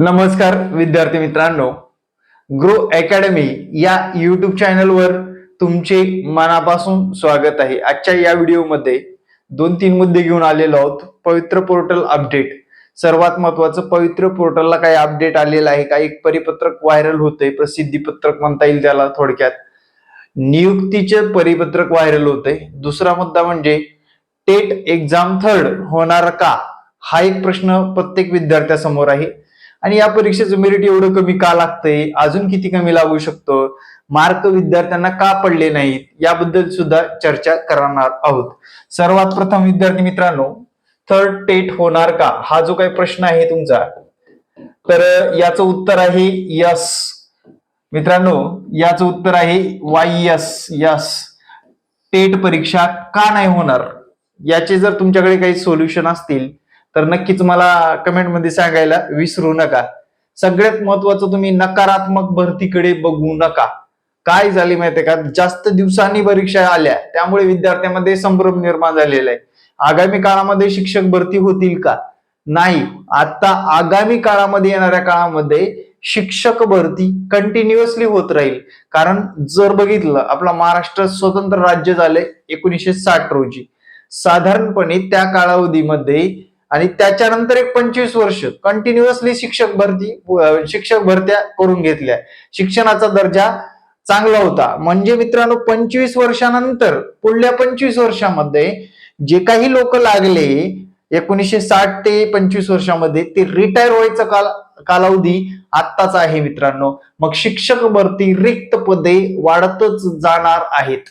नमस्कार विद्यार्थी मित्रांनो. ग्रो अकॅडमी या युट्यूब चॅनलवर तुमचे मनापासून स्वागत आहे. आजच्या या व्हिडिओमध्ये दोन तीन मुद्दे घेऊन आलेलो आहोत. पवित्र पोर्टल अपडेट सर्वात महत्वाचं पवित्र पोर्टलला काही अपडेट आलेलं आहे. काही एक परिपत्रक व्हायरल होतंय. प्रसिद्धी पत्रक म्हणता येईल त्याला थोडक्यात. नियुक्तीचे परिपत्रक व्हायरल होतंय. दुसरा मुद्दा म्हणजे टेट एक्झाम थर्ड होणार का? हा एक प्रश्न प्रत्येक विद्यार्थ्यासमोर आहे. आणि या परीक्षेचं मेरिट एवढं कमी का लागतंय? अजून किती कमी लागू शकतो? मार्क विद्यार्थ्यांना का पडले नाहीत? याबद्दल सुद्धा चर्चा करणार आहोत. सर्वात प्रथम विद्यार्थी मित्रांनो थर्ड टेट होणार का? हा जो काही प्रश्न आहे तुमचा तर याचं उत्तर आहे यस मित्रांनो याचं उत्तर आहे वाय यस यस टेट परीक्षा का नाही होणार? याचे जर तुमच्याकडे काही सोल्युशन असतील तर नक्कीच मला कमेंटमध्ये सांगायला विसरू नका. सगळ्यात महत्वाचं तुम्ही नकारात्मक भरतीकडे बघू नका. काय झाले माहितीये का? जास्त दिवसांनी परीक्षा आल्या. त्यामुळे विद्यार्थ्यांमध्ये संभ्रम निर्माण झालेला आहे. आगामी काळामध्ये शिक्षक भरती होतील का? नाही. आता आगामी काळामध्ये येणाऱ्या काळामध्ये शिक्षक भरती कंटिन्युअसली होत राहील. कारण जर बघितलं आपला महाराष्ट्र स्वतंत्र राज्य झाले एकोणीसशे साठ रोजी. साधारणपणे त्या कालावधीमध्ये आणि त्याच्यानंतर एक पंचवीस वर्ष कंटिन्युअसली शिक्षक भरती शिक्षक भरत्या करून घेतल्या. शिक्षणाचा दर्जा चांगला होता. म्हणजे मित्रांनो पंचवीस वर्षानंतर पुढल्या पंचवीस वर्षामध्ये जे काही लोक लागले एकोणीसशे साठ ते पंचवीस वर्षामध्ये ते रिटायर व्हायचा काल कालावधी आत्ताच आहे मित्रांनो. मग शिक्षक भरती रिक्त पदे वाढतच जाणार आहेत.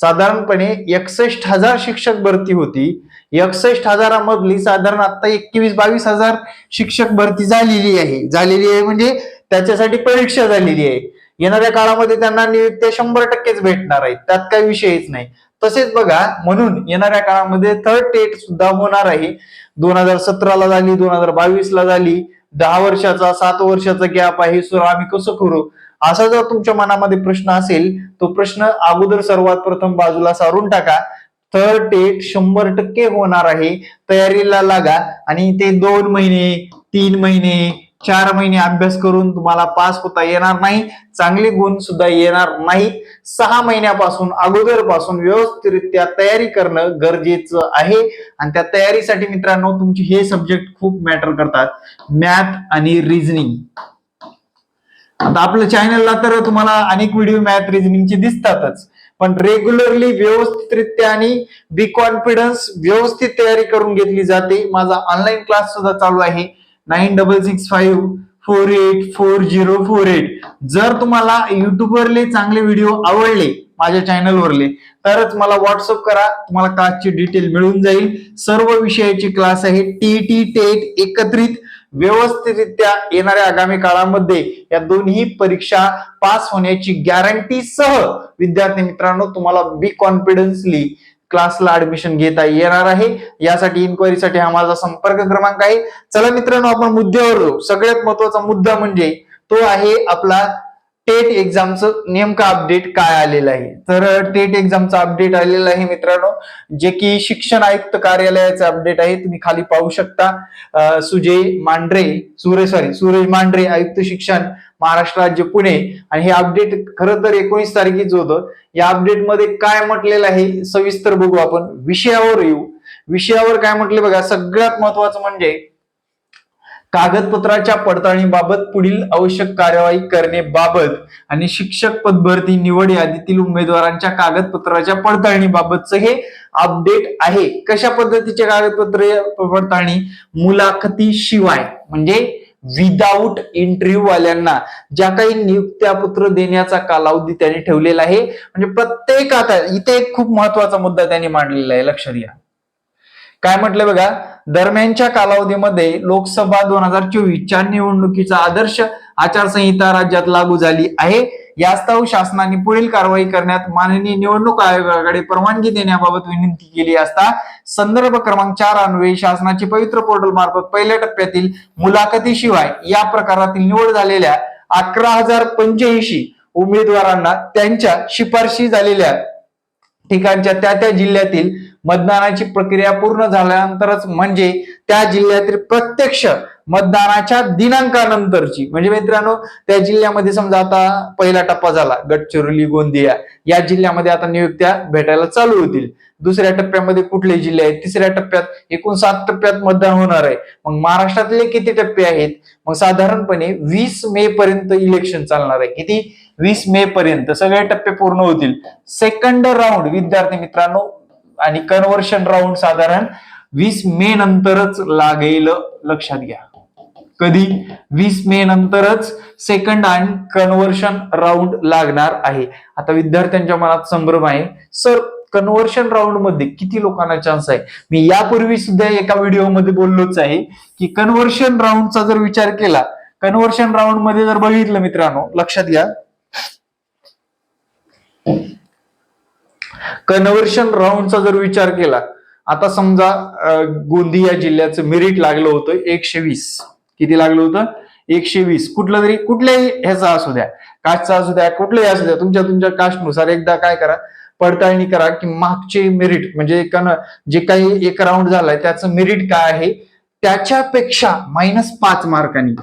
साधारणपणे एकसष्ट हजार शिक्षक भरती होती. एकसष्ट हजारामधली साधारण आता एकवीस बावीस हजार शिक्षक भरती झालेली आहे. झालेली आहे म्हणजे त्याच्यासाठी परीक्षा झालेली आहे. येणाऱ्या काळामध्ये त्यांना नियुक्त्या शंभर टक्केच भेटणार आहेत त्यात काही विषयच नाही. तसेच बघा म्हणून येणाऱ्या काळामध्ये थर्ड टेट सुद्धा होणार आहे. दोन हजार सतराला झाली दोन हजार बावीस ला झाली. दहा वर्षाचा सात वर्षाचा गॅप आहे. सर आम्ही कसं करू? असा जर तुमच्या मनामध्ये प्रश्न असेल तो प्रश्न अगोदर सर्वात प्रथम बाजूला सारून टाका. थर्ड टेट शंभर टक्के होणार आहे. तयारीला लागा आणि ते दोन महिने तीन महिने चार महिने अभ्यास करून तुम्हाला पास होता येणार नाही. चांगले गुण सुद्धा येणार नाही. सहा महिन्यापासून अगोदरपासून व्यवस्थितरित्या तयारी करणं गरजेचं आहे. आणि त्या तयारीसाठी मित्रांनो तुमचे हे सब्जेक्ट खूप मॅटर करतात. मॅथ आणि रिझनिंग आता आपल्या चॅनलला तर तुम्हाला अनेक व्हिडिओ मॅथ रिझनिंगचे दिसतातच पण रेग्युलरली व्यवस्थितरित्या आणि बी कॉन्फिडन्स व्यवस्थित तयारी करून घेतली जाते माझा ऑनलाईन क्लास सुद्धा चालू आहे nine double six five four eight four zero four eight जर तुम्हाला युट्यूबवरले चांगले व्हिडिओ आवडले माझ्या चॅनलवरले तरच मला व्हॉट्सअप करा तुम्हाला क्लासची डिटेल मिळून जाईल सर्व विषयाची क्लास आहे टी टी टेट एकत्रित व्यवस्थितरित्या येणाऱ्या आगामी काळामध्ये या दोन्ही परीक्षा पास होण्याची गॅरंटी सह विद्यार्थी मित्रांनो तुम्हाला बी कॉन्फिडन्सली क्लासला ऍडमिशन घेता येणार आहे. यासाठी इन्क्वायरीसाठी हा माझा संपर्क क्रमांक आहे. चला मित्रांनो आपण मुद्द्यावर जाऊ. सगळ्यात महत्त्वाचा मुद्दा म्हणजे तो आहे आपला टेट एक्झामचं नेमकं अपडेट काय आलेलं आहे? तर टेट एक्झामचं अपडेट आलेलं आहे मित्रांनो जे की शिक्षण आयुक्त कार्यालयाचं अपडेट आहे तुम्ही खाली पाहू शकता. सुजय मांढरे सुरेश सॉरी सुरेश मांढरे आयुक्त शिक्षण महाराष्ट्र राज्य पुणे. आणि हे अपडेट खरं तर एकोणीस तारखेच होतं. या अपडेटमध्ये काय म्हटलेलं आहे सविस्तर बघू आपण. विषयावर येऊ. विषयावर काय म्हटले बघा सगळ्यात महत्वाचं म्हणजे कागदपत्राच्या पडताळणीबाबत पुढील आवश्यक कार्यवाही करण्याबाबत आणि शिक्षक पदभरती निवड यादीतील उमेदवारांच्या कागदपत्राच्या पडताळणीबाबतचं हे अपडेट आहे. कशा पद्धतीचे कागदपत्र पडताळणी? मुलाखती शिवाय म्हणजे विदाऊट इंटरव्ह्यू वाल्यांना ज्या काही नियुक्त्या पत्र देण्याचा कालावधी त्यांनी ठेवलेला आहे. म्हणजे प्रत्येक आता इथे एक खूप महत्त्वाचा मुद्दा त्यांनी मांडलेला आहे लक्षात घ्या. काय म्हटलं बघा? दरम्यानच्या कालावधीमध्ये लोकसभा दोन हजार चोवीसच्या निवडणुकीचा आदर्श आचारसंहिता राज्यात लागू झाली आहे. यास्तव शासनाने पुढील कारवाई करण्यात माननीय निवडणूक आयोगाकडे परवानगी देण्याबाबत विनंती केली असता संदर्भ क्रमांक चार अन्वये शासनाचे पवित्र पोर्टल मार्फत पहिल्या टप्प्यातील मुलाखतीशिवाय या प्रकारातील निवड झालेल्या अकरा हजार पंच्याऐंशी उमेदवारांना त्यांच्या शिफारशी झालेल्या ठिकाणच्या त्या त्या जिल्ह्यातील मतदानाची प्रक्रिया पूर्ण झाल्यानंतरच म्हणजे त्या जिल्ह्यातील प्रत्यक्ष मतदानाच्या दिनांकानंतरची. म्हणजे मित्रांनो त्या जिल्ह्यामध्ये समजा आता पहिला टप्पा झाला गडचिरोली गोंदिया या जिल्ह्यामध्ये आता नियुक्त्या भेटायला चालू होतील. दुसऱ्या टप्प्यामध्ये कुठले जिल्हे आहेत? तिसऱ्या टप्प्यात एकूण सात टप्प्यात मतदान होणार आहे. मग महाराष्ट्रातले किती टप्पे आहेत? मग साधारणपणे वीस मे पर्यंत इलेक्शन चालणार आहे. किती? वीस मे पर्यंत. सगळे टप्पे पूर्ण होतील. सेकंड राऊंड विद्यार्थी मित्रांनो आणि कन्व्हर्शन राऊंड साधारण वीस मे नंतरच लागेल लक्षात घ्या. कधी? वीस मे नंतरच सेकंड आणि कन्व्हर्शन राऊंड लागणार आहे. आता विद्यार्थ्यांच्या मनात संभ्रम आहे. सर कन्व्हर्शन राऊंडमध्ये किती लोकांना चान्स आहे? मी यापूर्वी सुद्धा एका व्हिडिओमध्ये बोललोच आहे की कन्व्हर्शन राऊंडचा जर विचार केला कन्व्हर्शन राऊंडमध्ये जर बघितलं मित्रांनो लक्षात घ्या. कन्व्हर्शन राऊंडचा जर विचार केला आता समजा गोंदिया जिल्ह्याचं मेरिट लागलं होतं एकशे वीस. किती लागलं होतं? एकशे वीस. कुठलं तरी कुठल्याही ह्याचा असू द्या कास्टचा असू द्या कुठल्याही असू द्या तुमच्या तुमच्या कास्टनुसार एकदा काय करा पडताळणी करा की मागचे मेरिट म्हणजे कन जे काही एक राऊंड झालाय त्याचं मेरिट काय आहे? त्याच्यापेक्षा मायनस पाच मार्कांनी.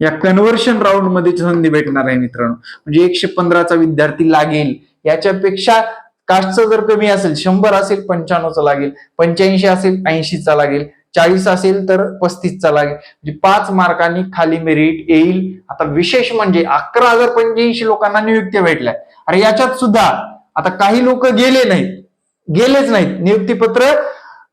या कन्व्हर्शन राऊंडमध्ये संधी भेटणार आहे मित्रांनो. म्हणजे एकशे पंधराचा विद्यार्थी लागेल. याच्यापेक्षा कास्टचं जर कमी असेल शंभर असेल पंच्याण्णवचा लागेल पंच्याऐंशी असेल ऐंशीचा लागेल चाळीस असेल तर पस्तीसचा लागेल. म्हणजे पाच मार्कांनी खाली मेरिट येईल. आता विशेष म्हणजे अकरा हजार पंच्याऐंशी लोकांना नियुक्त्या भेटल्या. अरे याच्यात सुद्धा आता काही लोक गेले नाहीत. गेलेच नाहीत. नियुक्तीपत्र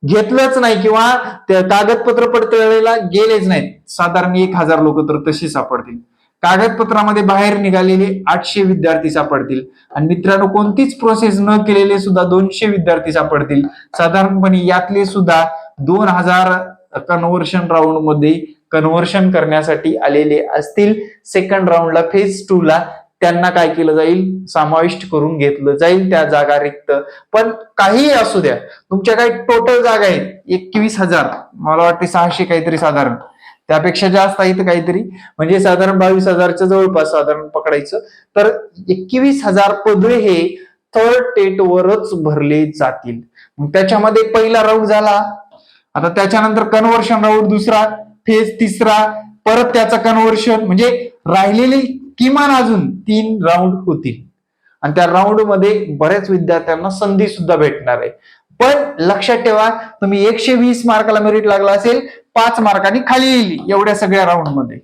घेतलंच नाही किंवा कागदपत्र पडतळेला गेलेच नाहीत. साधारण एक हजार लोक तर तशी सापडतील. कागदपत्रामध्ये बाहेर निघालेले आठशे विद्यार्थी सापडतील. आणि मित्रांनो कोणतीच प्रोसेस न केलेले सुद्धा दोनशे विद्यार्थी सापडतील. साधारणपणे यातले सुद्धा दोन हजार कन्व्हर्शन राऊंडमध्ये कन्व्हर्शन करण्यासाठी आलेले असतील. सेकंड राऊंडला फेज टू ला त्यांना काय केलं जाईल? समाविष्ट करून घेतलं जाईल त्या जागा रिक्त. पण काहीही असू द्या तुमच्या काही टोटल जागा आहेत. एकवीस हजार मला वाटते सहाशे काहीतरी साधारण. त्यापेक्षा जास्त आहेत काहीतरी. म्हणजे साधारण बावीस हजारच्या जवळपास साधारण पकडायचं. तर एकवीस हजार पदवे हे थर्ड टेट वरच भरले जातील. मग त्याच्यामध्ये पहिला राऊंड झाला. आता त्याच्यानंतर कन्व्हर्शन राऊंड दुसरा फेज तिसरा परत त्याचा कन्व्हर्शन म्हणजे राहिलेले किमान अजून तीन राऊंड होतील. आणि त्या राऊंडमध्ये बऱ्याच विद्यार्थ्यांना संधी सुद्धा भेटणार आहे. पण लक्षात ठेवा तुम्ही एकशे वीस मार्काला मेरिट लागला असेल पाच मार्कांनी खाली येईल एवढ्या सगळ्या राऊंडमध्ये.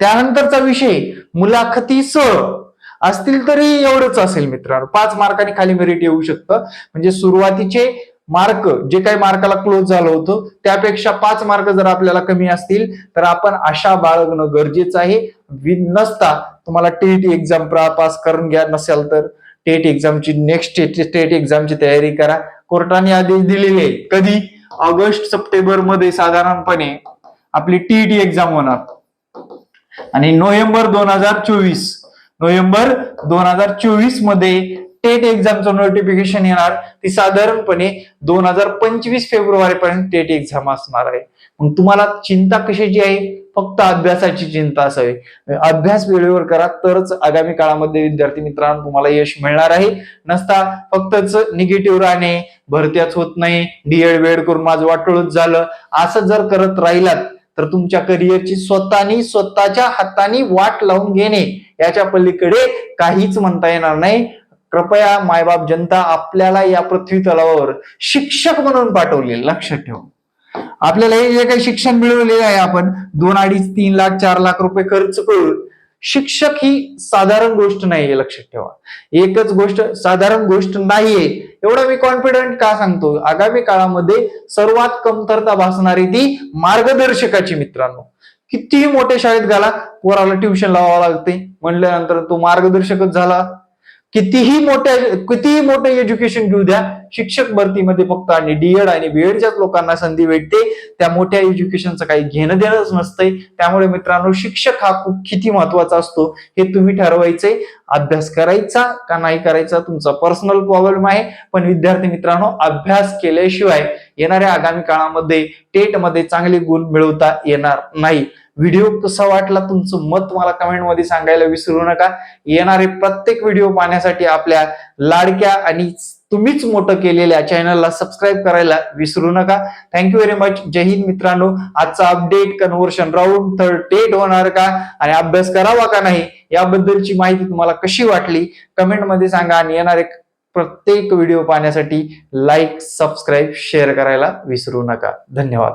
त्यानंतरचा विषय मुलाखतीसह असतील तरी एवढंच असेल मित्रांनो. पाच मार्कांनी खाली मेरिट येऊ शकतं. म्हणजे सुरुवातीचे मार्क जे काही मार्काला क्लोज झालं होतं त्यापेक्षा पाच मार्क जर आपल्याला कमी असतील तर आपण आशा बाळगणं गरजेचं आहे. वि- नसता तुम्हाला टेट एक्झाम पास करून घ्या नसेल तर टेट एक्झामची नेक्स्ट टेट एक्झामची तयारी करा. कोर्टाने आदेश दिलेले आहे. कधी? ऑगस्ट सप्टेंबरमध्ये साधारणपणे आपली टीईटी एक्झाम होणार. आणि नोव्हेंबर दोन हजार चोवीस नोव्हेंबर दोन हजार चोवीसमध्ये टेट एक्झामचं नोटिफिकेशन येणार. ती साधारणपणे दोन हजार पंचवीस फेब्रुवारी पर्यंत टेट एक्झाम असणार आहे. मग तुम्हाला चिंता कशाची आहे? फक्त अभ्यासाची चिंता असावी. अभ्यास वेळेवर करा तरच आगामी काळामध्ये विद्यार्थी मित्रांनो तुम्हाला यश मिळणार आहे. नसता फक्तच निगेटिव्ह राहणे भरत्याच होत नाही डीएड वेड करून माझं वाटोळच झालं. असं जर करत राहिलात तर तुमच्या करिअरची स्वतःनी स्वतःच्या हाताने वाट लावून घेणे याच्या पलीकडे काहीच म्हणता येणार नाही. कृपया मायबाप जनता आपल्याला या पृथ्वी तलावावर शिक्षक म्हणून पाठवले लक्षात ठेवा. आपल्याला हे जे काही शिक्षण मिळवलेलं आहे आपण दोन अडीच तीन लाख चार लाख रुपये खर्च करून शिक्षक ही साधारण गोष्ट नाहीये लक्षात ठेवा. एकच गोष्ट साधारण गोष्ट नाहीये. एवढं मी कॉन्फिडंट का सांगतो? आगामी काळामध्ये सर्वात कमतरता भासणारी ती मार्गदर्शकाची मित्रांनो. कितीही मोठ्या शाळेत घाला पोराला ट्युशन लावावं लागते. म्हणल्यानंतर तो मार्गदर्शकच झाला. कितीही मोठ्या कितीही मोठं एज्युकेशन घेऊ द्या शिक्षक भरतीमध्ये फक्त आणि डीएड आणि बीएडच्याच लोकांना संधी भेटते त्या मोठ्या एज्युकेशनचं काही घेणं देणंच नसतंय. त्यामुळे मित्रांनो शिक्षक हा खूप किती महत्त्वाचा असतो हे तुम्ही ठरवायचे अभ्यास करायचा का नाही करायचा तुमचा पर्सनल प्रॉब्लेम आहे. पण विद्यार्थी मित्रांनो अभ्यास केल्याशिवाय येणाऱ्या आगामी काळामध्ये टेटमध्ये चांगले गुण मिळवता येणार नाही. व्हिडिओ कसा वाटला तुमचं मत मला कमेंटमध्ये सांगायला विसरू नका. येणारे प्रत्येक व्हिडिओ पाहण्यासाठी आपल्या लाडक्या आणि तुम्हीच मोठं केलेल्या चॅनलला सबस्क्राईब करायला विसरू नका. थँक्यू व्हेरी मच जय हिंद मित्रांनो. आजचा update conversion round third date होणार का आणि अभ्यास करावा का नाही याबद्दलची माहिती तुम्हाला कशी वाटली? कमेंटमध्ये सांगा आणि येणारे प्रत्येक व्हिडिओ पाहण्यासाठी लाईक सबस्क्राईब शेअर करायला विसरू नका. धन्यवाद.